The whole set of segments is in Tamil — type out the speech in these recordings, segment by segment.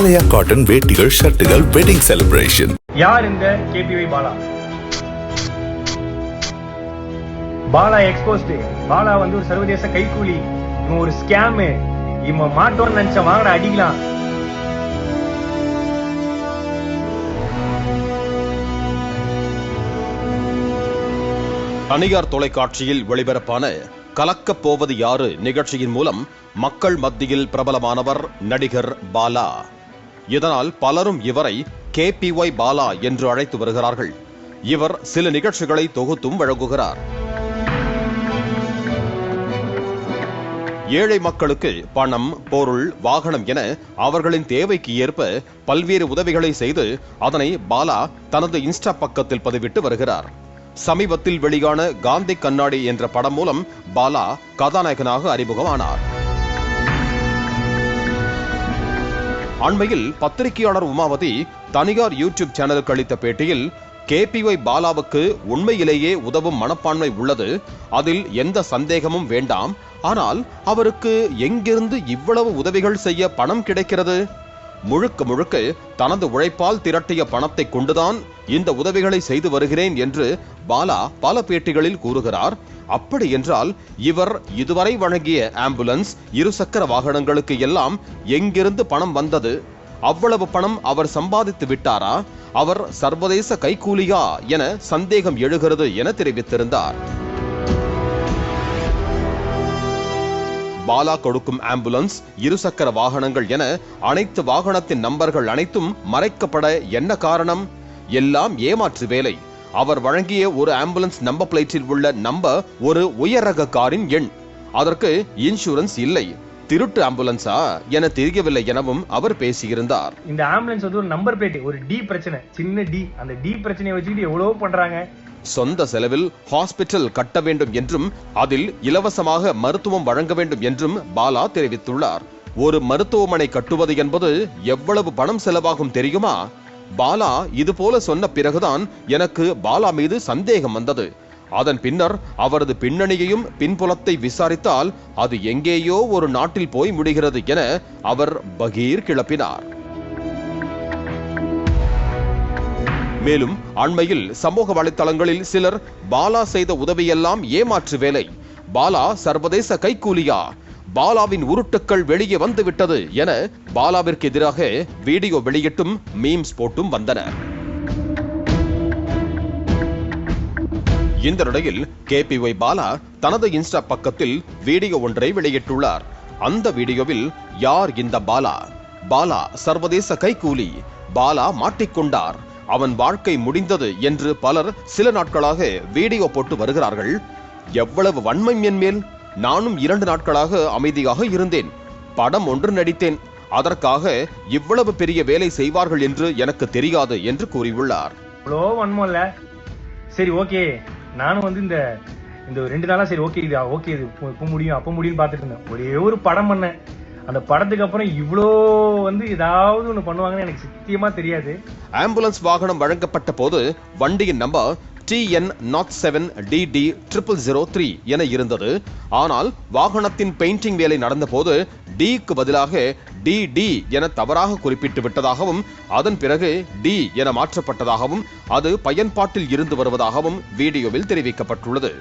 ஆலயா காட்டன் வேட்டிகள் ஷர்ட்டுகள் வெட்டிங் செலிப்ரேஷன் யார் இந்த கேபிஒய் பாலா? பாலா எக்ஸ்போஸ்ட் பாலா வந்து ஒரு சர்வதேச கைக்கூலி இவன் ஒரு ஸ்கேமு இவன் மாட்டோன்னு நினைச்ச வாங்கட அடிக்கலாம். தனியார் தொலைக்காட்சியில் ஒளிபரப்பான கலக்கப் போவது யாரு நிகழ்ச்சியின் மூலம் மக்கள் மத்தியில் பிரபலமானவர் நடிகர் பாலா. இதனால் பலரும் இவரை கே பி ஒய் பாலா என்று அழைத்து வருகிறார்கள். இவர் சில நிகழ்ச்சிகளை தொகுத்தும் வழங்குகிறார். ஏழை மக்களுக்கு பணம் பொருள் வாகனம் என அவர்களின் தேவைக்கு ஏற்ப பல்வேறு உதவிகளை செய்து அதனை பாலா தனது இன்ஸ்டா பக்கத்தில் பதிவிட்டு வருகிறார். சமீபத்தில் வெளியான காந்தி கண்ணாடி என்ற படம் மூலம் பாலா கதாநாயகனாக அறிமுகமானார். அண்மையில் பத்திரிகையாளர் உமாவதி தனியார் யூடியூப் சேனலுக்கு அளித்த பேட்டியில் கேபிஒய் பாலாவுக்கு உண்மையிலேயே உதவும் மனப்பான்மை உள்ளது அதில் எந்த சந்தேகமும் வேண்டாம் ஆனால் அவருக்கு எங்கிருந்து இவ்வளவு உதவிகள் செய்ய பணம் கிடைக்கிறது? முழுக்க முழுக்க தனது உழைப்பால் திரட்டிய பணத்தை கொண்டுதான் இந்த உதவிகளை செய்து வருகிறேன் என்று பாலா பல பேட்டிகளில் கூறுகிறார். அப்படி என்றால் இவர் இதுவரை வழங்கிய ஆம்புலன்ஸ் இருசக்கர வாகனங்களுக்கு எல்லாம் எங்கிருந்து பணம் வந்தது? அவ்வளவு பணம் அவர் சம்பாதித்து விட்டாரா? அவர் சர்வதேச கைகூலியா என சந்தேகம் எழுகிறது என தெரிவித்திருந்தார். பாலா கொடுக்கும் ஆம்புலன்ஸ் இருசக்கர வாகனங்கள் என அனைத்து வாகனத்தின் நம்பர்கள் அனைத்தும் மறைக்கப்பட என்ன காரணம்? எல்லாம் ஏமாற்று வேலை. அவர் வழங்கிய ஒரு ஆம்புலன்ஸ் நம்பர் பிளேட்டில் உள்ள நம்பர் ஒரு உயர் ரக காரின் எண். அதற்கு இன்சூரன்ஸ் இல்லை. திருட்டு ஆம்புலன்ஸா என தெரியவில்லை எனவும் அவர் பேசியிருந்தார். இந்த ஆம்புலன்ஸ் வந்து ஒரு நம்பர் பிளேட் ஒரு டி பிரச்சனை. சின்ன டி. அந்த டி பிரச்சனையை வச்சுக்கிட்டு எவ்வளவோ பண்றாங்க. சொந்த செலவில் ஹாஸ்பிட்டல் கட்ட வேண்டும் என்றும் அதில் இலவசமாக மருத்துவம் வழங்க வேண்டும் என்றும் பாலா தெரிவித்துள்ளார். ஒரு மருத்துவமனை கட்டுவது என்பது எவ்வளவு பணம் செலவாகும் தெரியுமா? பாலா இது போல சொன்ன பிறகுதான் எனக்கு பாலா மீது சந்தேகம் வந்தது. அதன் பின்னர் அவரது பின்னணியையும் பின்புலத்தை விசாரித்தால் அது எங்கேயோ ஒரு நாட்டில் போய் முடிகிறது என அவர் பகீர் கிளப்பினார். மேலும் அண்மையில் சமூக வலைதளங்களில் சிலர் பாலா செய்த உதவியெல்லாம் ஏமாற்று வேலை. பாலா சர்வதேச கைக்கூலியா பாலாவின் உருட்டுக்கள் வெளியே வந்து விட்டது என பாலாவிற்கு எதிராக வீடியோ வெளியிட்டும் மீம்ஸ் போட்டும் வந்தன. இந்த நிலையில் கே பி ஒய் பாலா தனது இன்ஸ்டா பக்கத்தில் வீடியோ ஒன்றை வெளியிட்டுள்ளார். அந்த வீடியோவில் யார் இந்த பாலா? பாலா சர்வதேச கைக்கூலி பாலா மாட்டிக்கொண்டார். அவன் வாழ்க்கை முடிந்தது என்று பலர் சில நாட்களாக வீடியோ போட்டு வருகிறார்கள். எவ்வளவு வன்மை என் மேல்? நானும் இரண்டு நாட்களாக அமைதியாக இருந்தேன். படம் ஒன்று நடித்தேன். அதற்காக இவ்வளவு பெரிய வேலை செய்வார்கள் என்று எனக்கு தெரியாது என்று கூறியுள்ளார். இவ்வளோ வன்மம் இல்ல. சரி ஓகே. நானும் வந்து இந்த இந்த ரெண்டு நாளா சரி ஓகே இது ஓகே இது இப்போ முடியும் அப்போ முடியும்னு பார்த்துட்டு இருந்தேன். ஒரே ஒரு படம் பண்ணேன். அந்த படத்துக்கு அப்புறம் இவ்வளோ வந்து ஏதாவது ஒன்று பண்ணுவாங்கன்னு எனக்கு சத்தியமா தெரியாது. ஆம்புலன்ஸ் வாகனம் வழங்கப்பட்ட போது வண்டியின் number TN naught seven TD triple zero three என இருந்தது. ஆனால் வாகனத்தின் பெயிண்டிங் வேலை நடந்தபோது டிக்கு பதிலாக டிடி என தவறாக குறிப்பிட்டு விட்டதாகவும் அதன் பிறகு டி என மாற்றப்பட்டதாகவும் அது பயன்பாட்டில் இருந்து வருவதாகவும் வீடியோவில் தெரிவிக்கப்பட்டுள்ளது.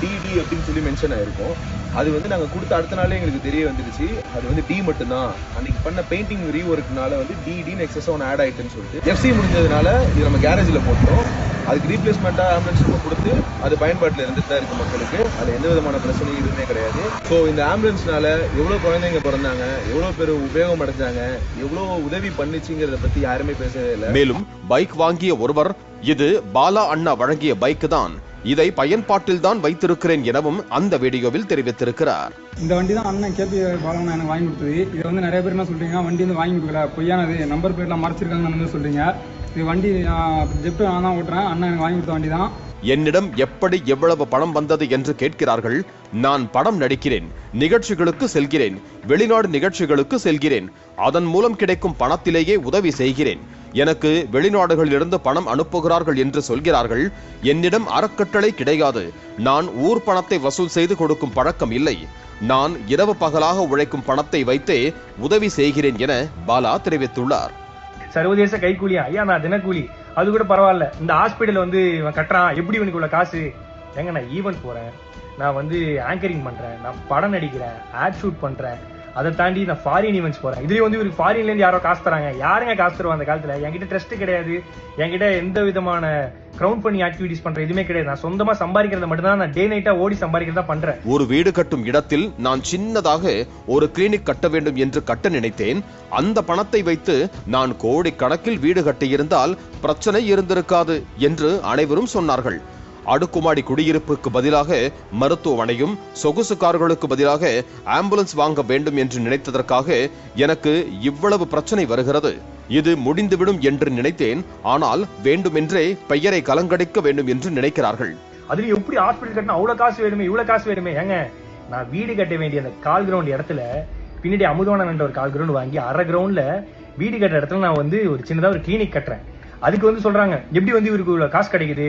டிடி அப்படின்னு சொல்லி மென்ஷன் ஆயிருக்கும். அது வந்து நாங்க கொடுத்த அடுத்த நாளே எங்களுக்கு தெரிய வந்துருச்சு. அது வந்து டி மட்டும்தான். அன்னைக்கு பண்ண பெயிண்டிங் ரீஒர்க்னால வந்து டிடின்னு எக்ஸஸ் ஒன் ஆட் ஆயிட்டுன்னு சொல்லிட்டு. எஃப்சி முடிஞ்சதுனால இது நம்ம கேரேஜ்ல போட்டோம். அதுக்கு ரீப்ளேஸ்மெண்டா ஆம்புலன்ஸ் நம்ம கொடுத்து அது பயன்பாட்டில் இருந்துட்டு தான் இருக்கு மக்களுக்கு. அது எந்த விதமான பிரச்சனையும் எதுவுமே கிடையாது. ஸோ இந்த ஆம்புலன்ஸ்னால எவ்வளவு குழந்தைங்க பிறந்தாங்க எவ்வளோ பேர் உபயோகம் அடைஞ்சாங்க எவ்வளவு உதவி பண்ணுச்சுங்கிறத பத்தி யாருமே பேசவே இல்லை. மேலும் பைக் வாங்கிய ஒருவர் இது பாலா அண்ணா வழங்கிய பைக் தான் இதை பயன்பாட்டில் தான் வைத்திருக்கிறேன் எனவும் அந்த வீடியோவில் தெரிவித்திருக்கிறார். இந்த வண்டி தான் அண்ணன் கேபி பாலன் எனக்கு வாங்கி கொடுத்தது. இதை வந்து நிறைய பேர் என்ன சொல்றீங்க வண்டி வந்து வாங்கி கொடுக்கல பொய்யானது நம்பர் பிளேட்லாம் மறைச்சிருக்காங்கன்னு வந்து சொல்றீங்க. இது வண்டி ஜெப்ட் நான் தான் ஓட்டுறேன் அண்ணன் எனக்கு வாங்கி கொடுத்த வண்டி தான் என்னிடம் எப்படி எவ்வளவு பணம் வந்தது என்று கேட்கிறார்கள் நான் படம் நடிக்கிறேன் நிகழ்ச்சிகளுக்கு செல்கிறேன் வெளிநாடு நிகழ்ச்சிகளுக்கு செல்கிறேன் அதன் மூலம் கிடைக்கும் பணத்திலேயே உதவி செய்கிறேன். எனக்கு வெளிநாடுகளிலிருந்து பணம் அனுப்புகிறார்கள் என்று சொல்கிறார்கள் என்னிடம் அறக்கட்டளை கிடையாது நான் ஊர் பணத்தை வசூல் செய்து கொடுக்கும் பழக்கம் இல்லை நான் இரவு பகலாக உழைக்கும் பணத்தை வைத்தே உதவி செய்கிறேன் என பாலா தெரிவித்துள்ளார். சர்வதேச கைக்கூலியா ஐயா நான் தினக்கூலி. அது கூட பரவாயில்ல. இந்த ஹாஸ்பிட்டல் வந்து இவன் கட்டுறான். எப்படி இவனுக்கு உள்ள காசு? ஏங்க நான் ஈவெண்ட் போறேன். நான் வந்து ஆங்கரிங் பண்றேன். நான் படம் நடிக்கிறேன். ஆட் ஷூட் பண்றேன். அதை தாண்டி நான் ஃபாரின் ஈவெண்ட்ஸ் போறேன். இதுலேயே வந்து இவருக்கு ஃபாரின்ல இருந்து யாரோ காசு தராங்க. யாருங்க காசு தருவா அந்த காலத்துல? என்கிட்ட ட்ரஸ்ட் கிடையாது. என்கிட்ட எந்த விதமான கிரவுண்ட் பண்ணி ஆக்டிவிட்டிஸ் பண்ற எதுவுமே கிடையாது. நான் சொந்தமா சம்பாதிக்கிறத மட்டும் தான் நான் டே நைட்டா ஓடி சம்பாதிக்கிறதா பண்றேன். ஒரு வீடு கட்டும் இடத்தில் நான் சின்னதாக ஒரு கிளினிக் கட்ட வேண்டும் என்று கட்ட நினைத்தேன். அந்த பணத்தை வைத்து நான் கோடி கணக்கில் வீடு கட்டியிருந்தால் பிரச்சனை இருந்திருக்காது என்று அனைவரும் சொன்னார்கள். அடுக்குமாடி குடியிருப்புக்கு பதிலாக மருத்துவமனையும் சொகுசு கார்களுக்கு பதிலாக ஆம்புலன்ஸ் வாங்க வேண்டும் என்று நினைத்ததற்காக எனக்கு இவ்வளவு பிரச்சனை வருகிறது. இது முடிந்துவிடும் என்று நினைத்தேன். ஆனால் வேண்டுமென்றே பெயரை கலங்கடிக்க வேண்டும் என்று நினைக்கிறார்கள். அதுல எப்படி ஹாஸ்பிட்டல் கட்டினா அவ்வளவு காசு வேணுமே இவ்வளவு காசு வேணுமே? ஏங்க நான் வீடு கட்ட வேண்டிய அந்த கால் கிரவுண்ட் இடத்துல பின்னாடி அமுதவானன் என்ற ஒரு கால் கிரவுண்ட் வாங்கி அரை கிரவுண்ட்ல வீடு கட்டுற இடத்துல நான் வந்து ஒரு சின்னதா ஒரு கிளினிக் கட்டுறேன். அதுக்கு வந்து சொல்றாங்க எப்படி வந்து இவருக்கு இவ்வளவு காசு கிடைக்குது?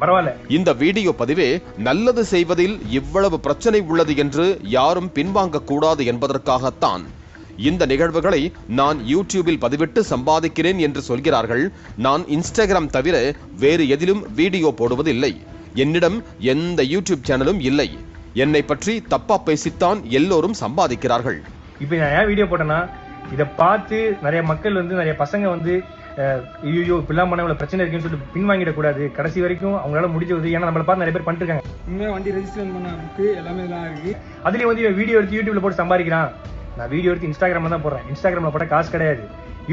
பரவாயில்ல. இந்த வீடியோ பதிவே நல்லது செய்வதில் இவ்வளவு பிரச்சனை உள்ளது என்று யாரும் பின்வாங்க கூடாது என்பதற்காகத்தான். இந்த நிகழ்வுகளை நான் யூடியூபில் பதிவிட்டு சம்பாதிக்கிறேன் என்று சொல்கிறார்கள். நான் இன்ஸ்டாகிராம் தவிர வேறு எதிலும் வீடியோ போடுவதில்லை. என்னிடம் எந்த யூடியூப் சேனலும் இல்லை. என்னை பற்றி தப்பா பேசித்தான் எல்லோரும் சம்பாதிக்கிறார்கள். இப்போ நான் ஏன் வீடியோ போட்டேன்னா இதை பார்த்து நிறைய மக்கள் வந்து நிறைய பசங்க வந்து ஐயோ இப்படிலாம் பண்ண இவ்வளவு பிரச்சனை இருக்குன்னு சொல்லிட்டு பின்வாங்கிடக்கூடாது கடைசி வரைக்கும் அவங்களால முடிஞ்ச உதவி. ஏன்னா நம்மளை பார்த்து நிறைய பேர் பண்ணிட்டு இருக்காங்க உண்மையாக வண்டி ரெஜிஸ்ட்ரேஷன் பண்ண புக்கு எல்லாமே இதெல்லாம் இருக்கு அதுலயும் வந்து வீடியோ எடுத்து யூடியூப்ல போட்டு சம்பாதிக்கிறான். நான் வீடியோ எடுத்து இன்ஸ்டாகிராம்ல தான் போடுறேன். இன்ஸ்டாகிராம்ல போட்ட காசு கிடையாது.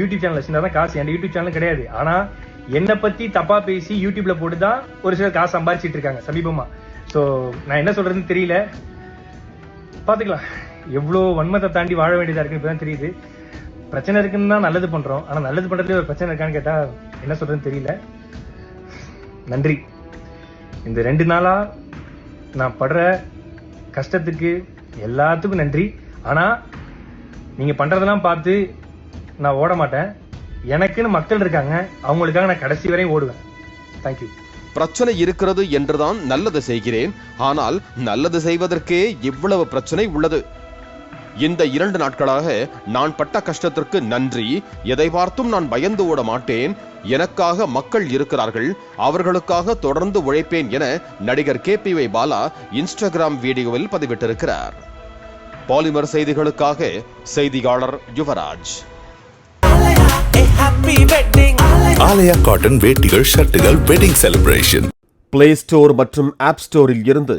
யூடியூப் சேனல் வச்சிருந்தா தான் காசு. என் யூடியூப் சேனல் கிடையாது. ஆனா என்னை பத்தி தப்பா பேசி யூடியூப்ல போட்டு தான் ஒரு சிலர் காசு சம்பாதிச்சிட்டு இருக்காங்க சமீபமா. சோ நான் என்ன சொல்றதுன்னு தெரியல. பாத்துக்கலாம் எவ்வளோ வன்மத்தை தாண்டி வாழ வேண்டியதா இருக்கு இப்பதான் தெரியுது. பிரச்சனை இருக்குன்னு தான் நல்லது பண்றோம். ஆனா நல்லது பண்றதுல ஒரு பிரச்சனை இருக்கான்னு கேட்டா என்ன சொல்றதுன்னு தெரியல. நன்றி. இந்த ரெண்டு நாளா நான் படுற கஷ்டத்துக்கு எல்லாத்துக்கும் நன்றி. ஆனா நீங்க பண்றதெல்லாம் பார்த்து நான் ஓட மாட்டேன். எனக்குன்னு மக்கள் இருக்காங்க. அவங்களுக்காக நான் கடைசி வரையும் ஓடுவேன். தேங்க்யூ பிரச்சனை இருக்கிறது என்றுதான் நல்லது செய்கிறேன். ஆனால் நல்லது செய்வதற்கே இவ்வளவு பிரச்சனை உள்ளது. இந்த இரண்டு நாட்களாக நான் பட்ட கஷ்டத்திற்கு நன்றி. எதை பார்த்தும் நான் பயந்து ஓட மாட்டேன். எனக்காக மக்கள் இருக்கிறார்கள். அவர்களுக்காக தொடர்ந்து உழைப்பேன் என நடிகர் K P Y Bala Instagram வீடியோவில் பதிவிட்டிருக்கிறார். பாலிமர் செய்திகளுக்காக செய்தியாளர் யுவராஜ். ஆலயா காட்டன் வேட்டிகள் ஷர்ட்டுகள் வெட்டிங் செலிப்ரேஷன் பிளே ஸ்டோர் மற்றும் ஆப் ஸ்டோரில் இருந்து